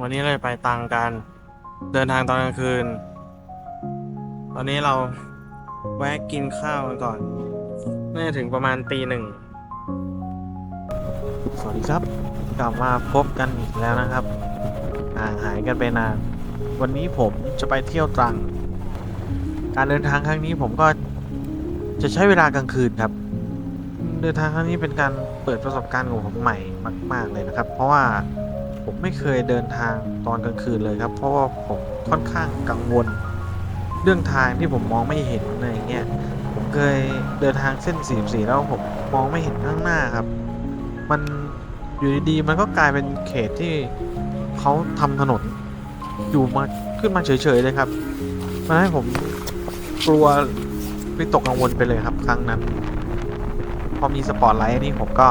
วันนี้เลยไปตังกัน เดินทางตอนกลางคืน ตอนนี้เราแวะกินข้าวกันก่อน น่าจะถึงประมาณตีหนึ่ง สวัสดีครับ กลับมาพบกันอีกแล้วนะครับห่างหายกันไปนาน วันนี้ผมจะไปเที่ยวตรัง การเดินทางครั้งนี้ผมก็จะใช้เวลากลางคืนครับ เดินทางครั้งนี้เป็นการเปิดประสบการณ์ของผมใหม่มาก ๆ เลยนะครับ เพราะว่า ผมไม่เคยเดินทางตอนกลางคืนเลยครับ เพราะว่าผมค่อนข้างกังวล เรื่องทางที่ผมมองไม่เห็นอะไรอย่างเงี้ยผมเคยเดินทางเส้น 44 แล้วผมมองไม่เห็นข้างหน้าครับ มันอยู่ดีๆมันก็กลายเป็นเขตที่เขาทำถนนอยู่มาขึ้นมาเฉยๆเลยครับมันให้ผมกลัววิตกกังวลไปเลยครับครั้งนั้น พอมีสปอตไลท์นี่ผมก็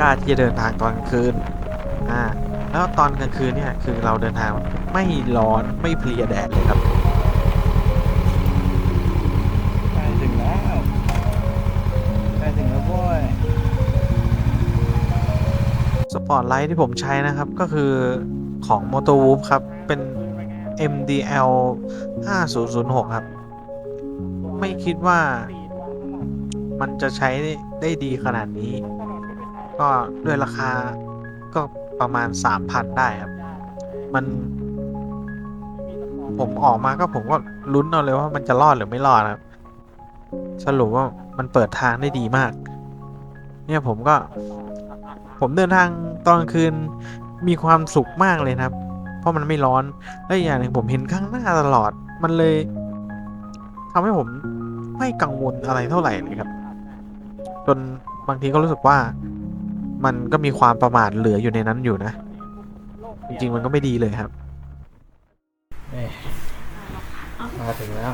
กล้าที่จะเดินทางตอนกลางคืนอ่า แล้วตอนกลางคืนเนี่ยคือเราเดินทางไม่ร้อนไม่เพลียแดดเลยครับใกล้ถึงแล้วใกล้ถึงแล้วโว้ยสปอตไลท์ที่ผมใช้นะครับก็คือของ m o t o w o o f ครับ เป็น MDL 5006 ครับ ไม่คิดว่ามันจะใช้ได้ดีขนาดนี้ ก็ด้วยราคาก็ ประมาณ3,000ได้ครับ มัน ผมออกมาก็ผมก็ลุ้นเอาเลยว่ามันจะรอดหรือไม่รอดครับ สรุปว่ามันเปิดทางได้ดีมาก เนี่ยผมก็ ผมเดินทางตอนกลางคืนมีความสุขมากเลยนะครับ เพราะมันไม่ร้อน และอีกอย่างหนึ่งผมเห็นข้างหน้าตลอด มันเลยทำให้ผมไม่กังวลอะไรเท่าไหร่เลยครับ จนบางทีก็รู้สึกว่า มันก็มีความประมาทเหลืออยู่ในนั้นอยู่นะ จริง ๆ มันก็ไม่ดีเลยครับมาถึงแล้ว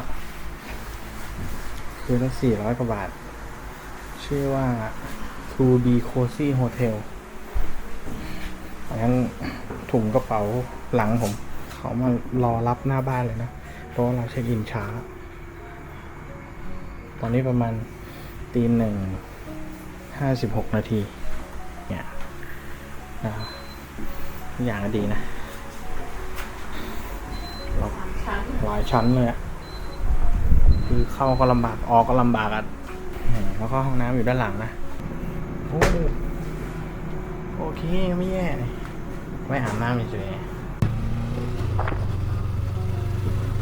คือละสี่ร้อยกว่าบาท ชื่อว่า 2B Cozy Hotel งั้นถุงกระเป๋าหลังผม เขามารอรับหน้าบ้านเลยนะ เพราะว่าเราเช็คอินช้า ตอนนี้ประมาณตีหนึ่งห้าสิบหกนาทีเนี่ย อ่าอย่างก็ดีนะเราหลายชั้นเลยอะคือเข้าก็ลำบากออกก็ลำบากอะอืมแล้วก็ห้องน้ำอยู่ด้านหลังนะโอ้โอเคไม่แย่ไม่อาบน้ำเฉยๆ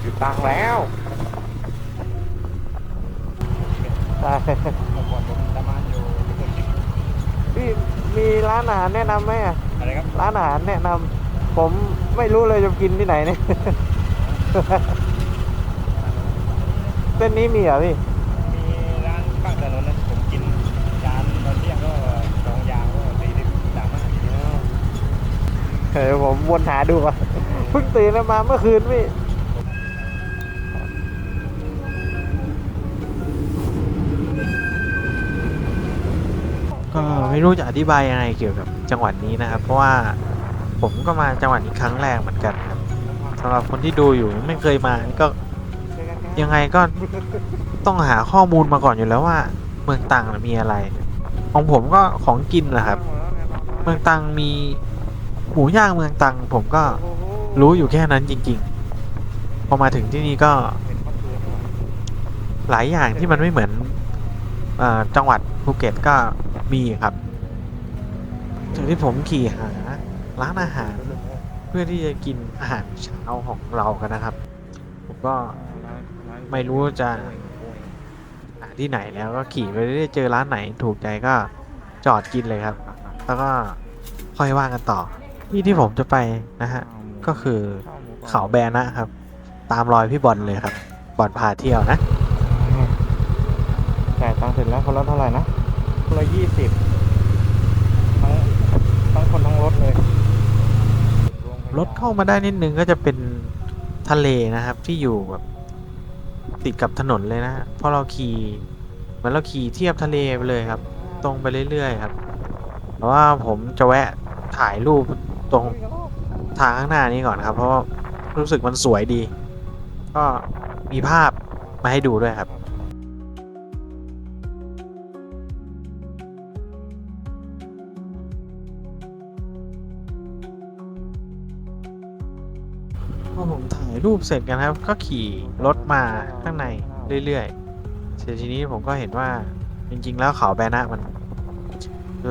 อยู่ตังแล้วได้พี่มี ร้านอาหารแนะนำไหมอะอะไรครับร้านอาหารแนะนำผมไม่รู้เลยจะกินที่ไหนเนี่ย เส้นนี้มีเหรอพี่ มีร้านข้างถนนนะผมกินจานตอนเที่ยงก็สองอย่างก็สี่สิบสามห้าเออผมวนหาดูก่อนเพิ่งตื่นมาเมื่อคืนพี่ ไม่รู้จะอธิบายยังไงเกี่ยวกับจังหวัดนี้นะครับ เพราะว่าผมก็มาจังหวัดนี้ครั้งแรกเหมือนกันครับสำหรับคนที่ดูอยู่ไม่เคยมาก็ยังไงก็ต้องหาข้อมูลมาก่อนอยู่แล้วว่า เมืองตังมีอะไร ของผมก็ของกินแหละครับ เมืองตังมีหมูย่างเมืองตังผมก็รู้อยู่แค่นั้นจริง ๆ พอมาถึงที่นี่ก็ หลายอย่างที่มันไม่เหมือน จังหวัดภูเก็ตก็มีครับจากที่ผมขี่หาร้านอาหารเพื่อที่จะกินอาหารเช้าของเรากันนะครับ ผมก็ไม่รู้จะหาที่ไหนแล้วก็ขี่ไปเรื่อยเจอร้านไหนถูกใจก็จอดกินเลยครับ แล้วก็ค่อยว่ากันต่อ ที่ที่ผมจะไปนะฮะก็คือเขาแบนะครับ ตามรอยพี่บอลเลยครับบอลพาเที่ยวนะ เสร็จแล้วคนละเท่าไหร่นะคนละยี่สิบทั้งทั้งคนทั้งรถเลย รถเข้ามาได้นิดนึงก็จะเป็นทะเลนะครับที่อยู่แบบติดกับถนนเลยนะเพราะเราขี่เหมือนเราขี่เทียบทะเลไปเลยครับ ตรงไปเรื่อยๆครับแต่ว่าผมจะแวะถ่ายรูปตรงทางข้างหน้านี้ก่อนครับ เพราะรู้สึกมันสวยดี ก็มีภาพมาให้ดูด้วยครับ อผมถ่ายรูปเสร็จกันครับ ก็ขี่รถมาข้างในเรื่อยๆเสร็จทีนี้ผมก็เห็นว่าจริง ๆ แล้วเขาแบนะมัน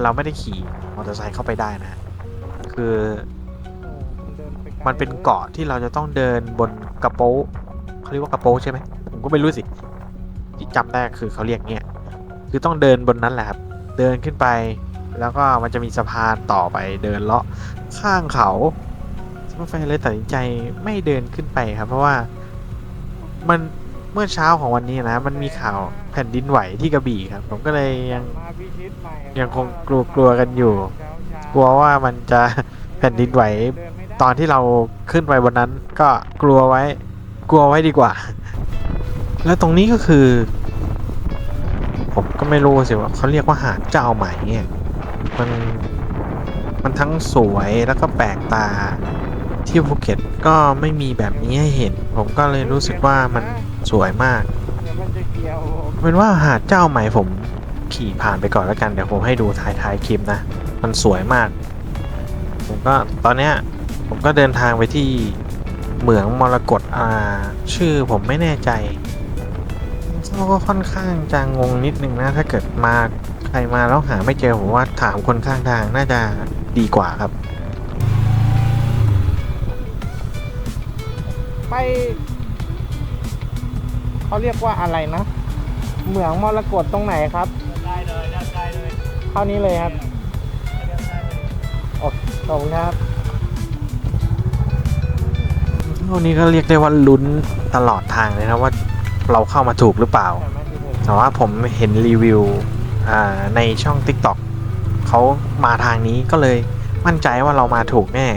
เราไม่ได้ขี่มอเตอร์ไซค์เข้าไปได้นะ คือมันเป็นเกาะที่เราจะต้องเดินบนกระโป๊ะเขาเรียกว่ากระโป๊ะใช่ไหมผมก็ไม่รู้สิที่จำได้คือเขาเรียกเงี้ยคือต้องเดินบนนั้นแหละครับ เดินขึ้นไป แล้วก็มันจะมีสะพานต่อไปเดินเลาะข้างเขา รถไฟเลยตัดสินใจไม่เดินขึ้นไปครับ เพราะว่ามันเมื่อเช้าของวันนี้นะ มันมีข่าวแผ่นดินไหวที่กระบี่ครับ ผมก็เลยยังยังคงกลัวๆกันอยู่ กลัวว่ามันจะแผ่นดินไหว ตอนที่เราขึ้นไปบนนั้นก็กลัวไว้ กลัวไว้ดีกว่า แล้วตรงนี้ก็คือ ผมก็ไม่รู้สิว่าเขาเรียกว่าหาดเจ้าไหมเนี่ยมันมันทั้งสวยแล้วก็แปลกตา ที่ภูเก็ตก็ไม่มีแบบนี้ให้เห็น ผมก็เลยรู้สึกว่ามันสวยมากเป็นว่าหาดเจ้าไหมผมขี่ผ่านไปก่อนแล้วกันเดี๋ยวผมให้ดูท้ายท้ายๆคลิปนะ มันสวยมาก ผมก็ตอนเนี้ยผมก็เดินทางไปที่เหมืองมรกตอ่า ชื่อผมไม่แน่ใจเขาก็ค่อนข้างจะงงนิดนึงนะ ถ้าเกิดมาใครมาแล้วหาไม่เจอผมว่าถามคนข้างทางน่าจะดีกว่าครับ ไปเขาเรียกว่าอะไรนะเหมืองมรกตตรงไหนครับ ได้เลยได้เลยเข้านี้เลยครับโอ้ขอบคุณครับช่วงนี้ก็เรียกได้ว่าลุ้นตลอดทางเลยนะว่าเราเข้ามาถูกหรือเปล่า แต่ว่าผมเห็นรีวิวอ่าในช่อง TikTok เขามาทางนี้ก็เลยมั่นใจว่าเรามาถูกแน่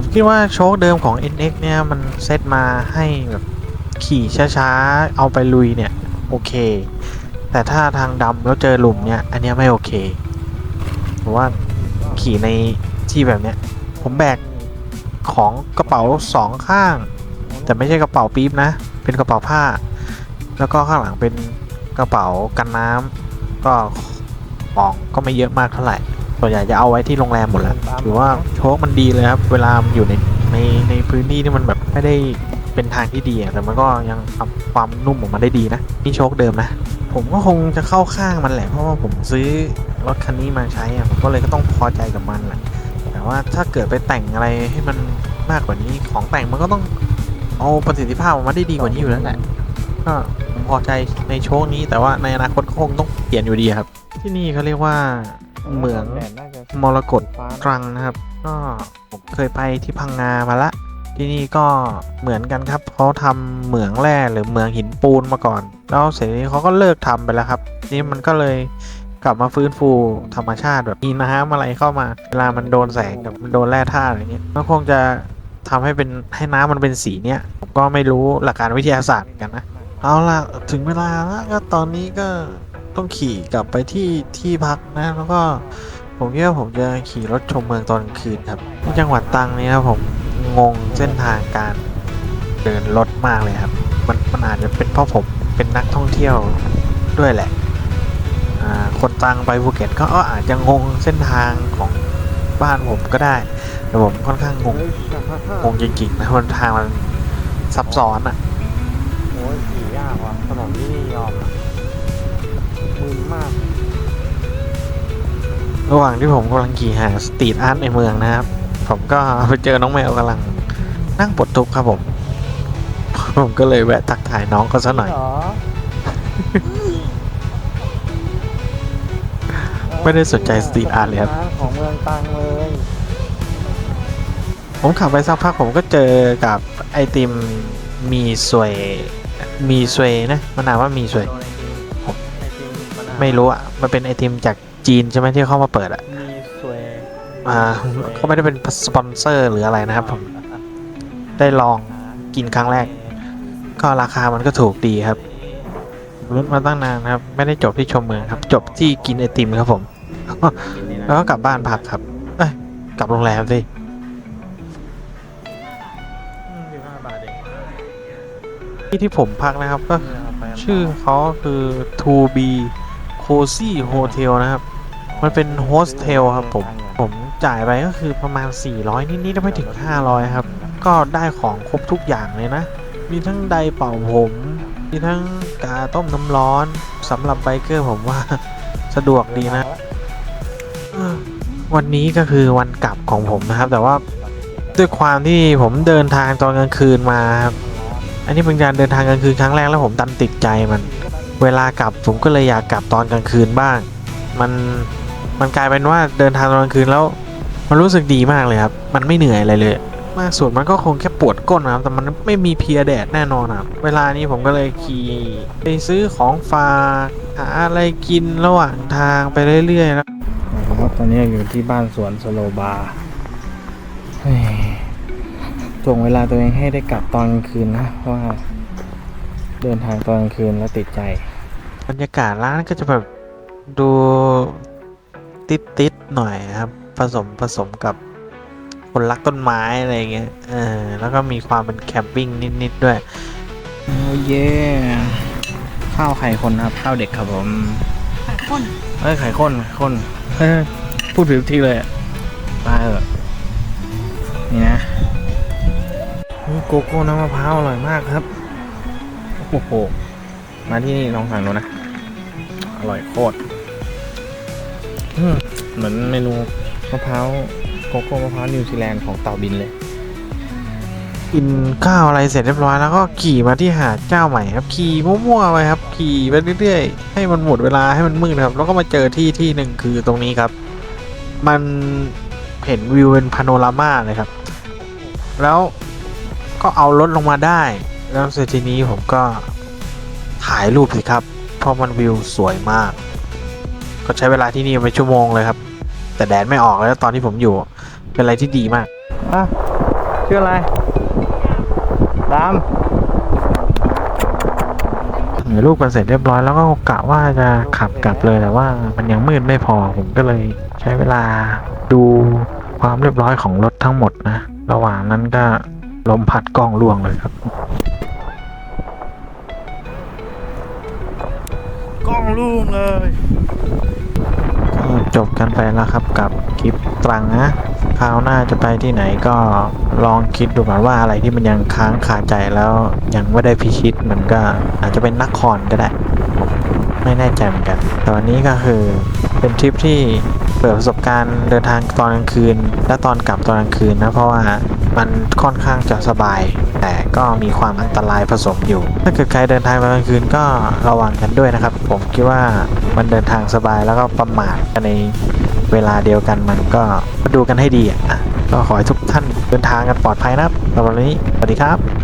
ผมคิดว่าโชคเดิมของ NX เนี่ยมันเซตมาให้แบบขี่ช้าๆ เอาไปลุยเนี่ย โอเค แต่ถ้าทางดำแล้วเจอหลุมเนี่ย อันนี้ไม่โอเคเพราะว่าขี่ในที่แบบเนี้ย ผมแบกของกระเป๋าสองข้าง แต่ไม่ใช่กระเป๋าปี๊บนะ เป็นกระเป๋าผ้า แล้วก็ข้างหลังเป็นกระเป๋ากันน้ำก็ของก็ไม่เยอะมากเท่าไหร่ ส่วนใหญ่จะเอาไว้ที่โรงแรมหมดแล้วถือว่าโชคมันดีเลยครับ เวลามันอยู่ในในในพื้นที่ที่มันแบบไม่ได้เป็นทางที่ดีอะแต่มันก็ยังทำความนุ่มออกมาได้ดีนะนี่โชคเดิมนะ ผมก็คงจะเข้าข้างมันแหละเพราะว่าผมซื้อรถคันนี้มาใช้อะผมก็เลยก็ต้องพอใจกับมันแหละแต่ว่าถ้าเกิดไปแต่งอะไรให้มันมากกว่านี้ของแต่งมันก็ต้องเอาประสิทธิภาพออกมาได้ดีกว่านี้อยู่แล้วแหละก็ผมพอใจในโชคนี้แต่ว่าในอนาคตก็คงต้องเปลี่ยนอยู่ดีครับ ที่นี่เขาเรียกว่า เหมืองมรกตตรังนะครับ ก็ผมเคยไปที่พังงามาละ ที่นี่ก็เหมือนกันครับเขาทำเหมืองแร่หรือเหมืองหินปูนมาก่อน แล้วเสร็จนี้เขาก็เลิกทำไปแล้วครับ นี่มันก็เลยกลับมาฟื้นฟูธรรมชาติแบบมีน้ำอะไรเข้ามา เวลามันโดนแสงกับมันโดนแร่ธาตุอะไรเงี้ยก็คงจะทำให้เป็นให้น้ำมันเป็นสีเนี้ยผมก็ไม่รู้หลักการวิทยาศาสตร์เหมือนกันนะ เอาล่ะ ถึงเวลาแล้วก็ตอนนี้ก็ ต้องขี่กลับไปที่ที่พักนะ แล้วก็ผมคิดว่าผมจะขี่รถชมเมืองตอนคืนครับจังหวัดตังนี้นะผมงงเส้นทางการเดินรถมากเลยครับ มันมันอาจจะเป็นเพราะผมเป็นนักท่องเที่ยวด้วยแหละคนตังไปภูเก็ตก็อาจจะงงเส้นทางของบ้านผมก็ได้ แต่ผมค่อนข้างงงงงจริงๆนะมันทางมันซับซ้อนอะโอ้ยขี่ยากว่ะถนนที่นี่ยอมอ มึนมาก ระหว่างที่ผมกำลังขี่หาสตรีทอาร์ตในเมืองนะครับ ผมก็ไปเจอน้องแมวกำลังนั่งปลดทุกข์ครับผม ผมก็เลยแวะทักทายน้องเขาซะหน่อย เหรอไม่ได้สนใจสตรีทอาร์ตเลยครับของเมืองตรังเลยผมขับไปสักพักผมก็เจอกับไอติมมีสวยมีสวยนะมันอ่านว่ามีสวยผม ไม่รู้อะมันเป็นไอติมจากจีนใช่ไหมที่เข้ามาเปิดอะมีสวยอ่าเขาไม่ได้เป็นสปอนเซอร์หรืออะไรนะครับผมได้ลองกินครั้งแรก ก็ราคามันก็ถูกดีครับรุ้นมาตั้งนานครับ ไม่ได้จบที่ชมเมืองครับ จบที่กินไอติมครับผม แล้วก็กลับบ้านพักครับ เอ้ยกลับโรงแรมสิที่ที่ผมพักนะครับก็ชื่อเขาคือ To Be Cozy Hotel นะครับ มันเป็นโฮสเทลครับผม ผมจ่ายไปก็คือประมาณ 400 นิดๆไม่ถึง 500 ครับ ก็ได้ของครบทุกอย่างเลยนะ มีทั้งไดร์เป่าผม มีทั้งกาต้มน้ำร้อนสำหรับไบเกอร์ผมว่าสะดวกดีนะ วันนี้ก็คือวันกลับของผมนะครับ แต่ว่าด้วยความที่ผมเดินทางตอนกลางคืนมาครับ อันนี้เป็นการเดินทางกลางคืนครั้งแรกแล้วผมดันติดใจมัน เวลากลับผมก็เลยอยากกลับตอนกลางคืนบ้าง มันมันกลายเป็นว่าเดินทางตอนกลางคืนแล้ว มันรู้สึกดีมากเลยครับ มันไม่เหนื่อยอะไรเลย มากสุดมันก็คงแค่ปวดก้นนะครับ แต่มันไม่มีเพียแดดแน่นอนครับ เวลานี้ผมก็เลยขี่ไปซื้อของฝากหาอะไรกินระหว่างทางไปเรื่อยๆแล้วครับตอนนี้อยู่ที่บ้านสวนสโลบาร์เฮ้ยถ่วงเวลาตัวเองให้ได้กลับตอนกลางคืนนะเพราะว่าเดินทางตอนกลางคืนแล้วติดใจ บรรยากาศร้านก็จะแบบดูติดๆหน่อยครับ ผสมผสมกับคนรักต้นไม้อะไรอย่างเงี้ยเออแล้วก็มีความเป็นแคมปิ้งนิดๆด้วย โอ้เย่ข้าวไข่คนครับ ข้าวเด็กครับผมไข่ข้นเอ้ยไข่ข้นไข่ข้นเฮ้ยพูดผิดทุกทีเลยอะมาเถอะนี่นะนี่โกโก้น้ำมะพร้าวอร่อยมากครับ โอ้โห มาที่นี่ลองสั่งดูนะ อร่อยโคตรอืมเหมือนเมนูมะพร้าวโกโก้มะพร้าวนิวซีแลนด์ของเต่าบินเลย กินข้าวอะไรเสร็จเรียบร้อยแล้วก็ขี่มาที่หาดเจ้าใหม่ครับ ขี่มั่วๆไปครับ ขี่ไปเรื่อยๆ ให้มันหมดเวลาให้มันมืดนะครับ แล้วก็มาเจอที่ที่หนึ่งคือตรงนี้ครับ มันเห็นวิวเป็นพาโนรามาเลยครับ แล้วก็เอารถลงมาได้ แล้วเสร็จทีนี้ผมก็ถ่ายรูปสิครับ เพราะมันวิวสวยมาก ก็ใช้เวลาที่นี่ไปชั่วโมงเลยครับ แต่แดดไม่ออกแล้วตอนที่ผมอยู่ เป็นอะไรที่ดีมากอะชื่ออะไรดามถ่ายรูปกันเสร็จเรียบร้อยแล้วก็กะว่าจะขับกลับเลยแต่ว่ามันยังมืดไม่พอผมก็เลยใช้เวลาดูความเรียบร้อยของรถทั้งหมดนะ ระหว่างนั้นก็ลมพัดกล้องล่วงเลยครับ ล้องเลยจบกันไปแล้วครับกับคลิปตรังนะคราวหน้าจะไปที่ไหนก็ลองคิดดูก่อนว่าอะไรที่มันยังค้างคาใจแล้วยังไม่ได้พิชิตมันก็อาจจะเป็นนครก็ได้ ไม่แน่ใจเหมือนกันแต่วันนี้ก็คือเป็นทริปที่เปิดประสบการณ์เดินทางตอนกลางคืน และตอนกลับตอนกลางคืนนะเพราะว่า มันค่อนข้างจะสบาย แต่ก็มีความอันตรายผสมอยู่ ถ้าเกิดใครเดินทางไปกลางคืนก็ระวังกันด้วยนะครับ ผมคิดว่ามันเดินทางสบายแล้วก็ประมาทในเวลาเดียวกันมันก็ดูกันให้ดีอะก็ขอให้ทุกท่านเดินทางกันปลอดภัยนะครับสำหรับวันนี้สวัสดีครับ